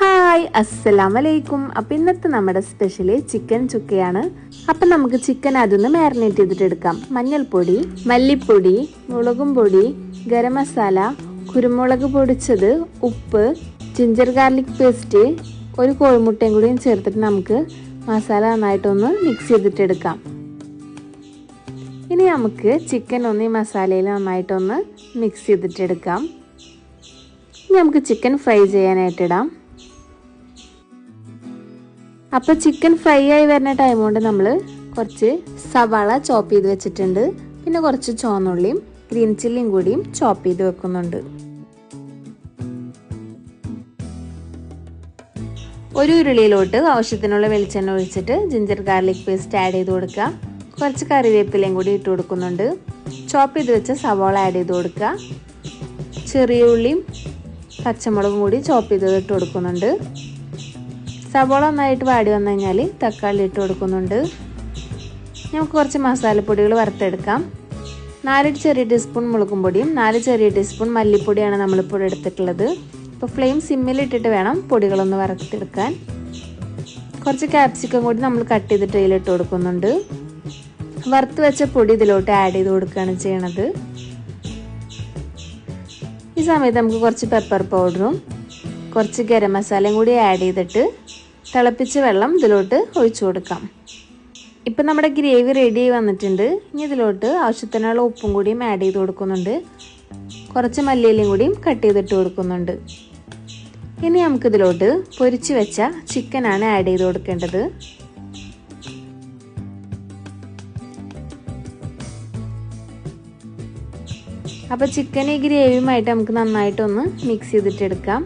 Hi അസ്സലാം വലൈക്കും അപ്പം ഇന്നത്തെ നമ്മുടെ സ്പെഷ്യൽ ചിക്കൻ ചുക്കയാണ്. അപ്പം നമുക്ക് ചിക്കൻ അതൊന്ന് മാരിനേറ്റ് ചെയ്തിട്ട് എടുക്കാം. മഞ്ഞൾപ്പൊടി മല്ലിപ്പൊടി മുളകും പൊടി ഗരം മസാല കുരുമുളക് പൊടിച്ചത് ഉപ്പ് ജിഞ്ചർ ഗാർലിക് പേസ്റ്റ് ഒരു കോഴിമുട്ടയും കൂടിയും ചേർത്തിട്ട് നമുക്ക് മസാല നന്നായിട്ടൊന്ന് മിക്സ് ചെയ്തിട്ട് എടുക്കാം. ഇനി നമുക്ക് ചിക്കൻ ഒന്ന് ഈ മസാലയിൽ നന്നായിട്ടൊന്ന് മിക്സ് ചെയ്തിട്ടെടുക്കാം ഇനി നമുക്ക് ചിക്കൻ ഫ്രൈ ചെയ്യാനായിട്ടിടാം അപ്പോൾ ചിക്കൻ ഫ്രൈ ആയി വരുന്ന ടൈം കൊണ്ട് നമ്മൾ കുറച്ച് സവാള ചോപ്പ് ചെയ്ത് വെച്ചിട്ടുണ്ട്. പിന്നെ കുറച്ച് ചുവന്നുള്ളിയും ഗ്രീൻ ചില്ലിയും കൂടിയും ചോപ്പ് ചെയ്ത് വെക്കുന്നുണ്ട്. ഒരു ഉരുളിയിലോട്ട് ആവശ്യത്തിനുള്ള വെളിച്ചെണ്ണ ഒഴിച്ചിട്ട് ജിഞ്ചർ ഗാർലിക് പേസ്റ്റ് ആഡ് ചെയ്ത് കൊടുക്കുക. കുറച്ച് കറിവേപ്പിലയും കൂടി ഇട്ട് കൊടുക്കുന്നുണ്ട്. ചോപ്പ് ചെയ്ത് വെച്ച സവാള ആഡ് ചെയ്ത് കൊടുക്കുക. ചെറിയ ഉള്ളിയും പച്ചമുളകും കൂടി ചോപ്പ് ചെയ്ത് ഇട്ട് കൊടുക്കുന്നുണ്ട്. സവാള നന്നായിട്ട് വാടി വന്നു കഴിഞ്ഞാൽ തക്കാളി ഇട്ട് കൊടുക്കുന്നുണ്ട്. നമുക്ക് കുറച്ച് മസാലപ്പൊടികൾ വറുത്തെടുക്കാം. നാല് ചെറിയ ടീസ്പൂൺ മുളകും പൊടിയും നാല് ചെറിയ ടീസ്പൂൺ മല്ലിപ്പൊടിയാണ് നമ്മളിപ്പോൾ എടുത്തിട്ടുള്ളത്. ഇപ്പോൾ ഫ്ലെയിം സിമ്മിലിട്ടിട്ട് വേണം പൊടികളൊന്ന് വറുത്തെടുക്കാൻ. കുറച്ച് ക്യാപ്സിക്കം കൂടി നമ്മൾ കട്ട് ചെയ്തിട്ട് ഇതിലിട്ട് കൊടുക്കുന്നുണ്ട്. വറുത്ത് വെച്ച പൊടി ഇതിലോട്ട് ആഡ് ചെയ്ത് കൊടുക്കുകയാണ് ചെയ്യണത്. ഈ സമയത്ത് നമുക്ക് കുറച്ച് പെപ്പർ പൗഡറും കുറച്ച് ഗരം മസാലയും കൂടി ആഡ് ചെയ്തിട്ട് തിളപ്പിച്ച വെള്ളം ഇതിലോട്ട് ഒഴിച്ചു കൊടുക്കാം. ഇപ്പം നമ്മുടെ ഗ്രേവി റെഡി ആയി വന്നിട്ടുണ്ട്. ഇനി ഇതിലോട്ട് ആവശ്യത്തിനുള്ള ഉപ്പും കൂടിയും ആഡ് ചെയ്ത് കൊടുക്കുന്നുണ്ട്. കുറച്ച് മല്ലിയിലയും കൂടിയും കട്ട് ചെയ്തിട്ട് കൊടുക്കുന്നുണ്ട്. ഇനി നമുക്കിതിലോട്ട് പൊരിച്ച് വെച്ച ചിക്കനാണ് ആഡ് ചെയ്ത് കൊടുക്കേണ്ടത്. അപ്പോൾ ചിക്കൻ ഈ ഗ്രേവിയുമായിട്ട് നമുക്ക് നന്നായിട്ടൊന്ന് മിക്സ് ചെയ്തിട്ട് എടുക്കാം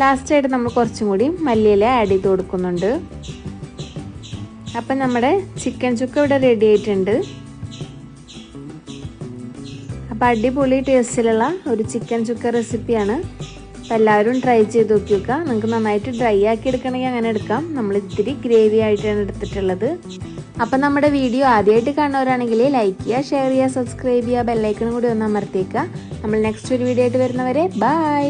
ലാസ്റ്റായിട്ട് നമ്മൾ കുറച്ചും കൂടി മല്ലിയില ആഡ് ചെയ്ത് കൊടുക്കുന്നുണ്ട്. അപ്പം നമ്മുടെ ചിക്കൻ ചുക്ക ഇവിടെ റെഡി ആയിട്ടുണ്ട്. അപ്പം അടിപൊളി ടേസ്റ്റിലുള്ള ഒരു ചിക്കൻ ചുക്ക റെസിപ്പിയാണ് അപ്പം എല്ലാവരും ട്രൈ ചെയ്ത് നോക്കി നോക്കുക. നിങ്ങൾക്ക് നന്നായിട്ട് ഡ്രൈ ആക്കി എടുക്കണമെങ്കിൽ അങ്ങനെ എടുക്കാം. നമ്മൾ ഇത്തിരി ഗ്രേവി ആയിട്ടാണ് എടുത്തിട്ടുള്ളത്. അപ്പം നമ്മുടെ വീഡിയോ ആദ്യമായിട്ട് കാണുന്നവരാണെങ്കിൽ ലൈക്ക് ചെയ്യുക ഷെയർ ചെയ്യുക സബ്സ്ക്രൈബ് ചെയ്യുക ബെല്ലൈക്കണും കൂടി ഒന്ന് അമർത്തിയേക്കുക. നമ്മൾ നെക്സ്റ്റ് ഒരു വീഡിയോ ആയിട്ട് വരുന്നവരെ ബൈ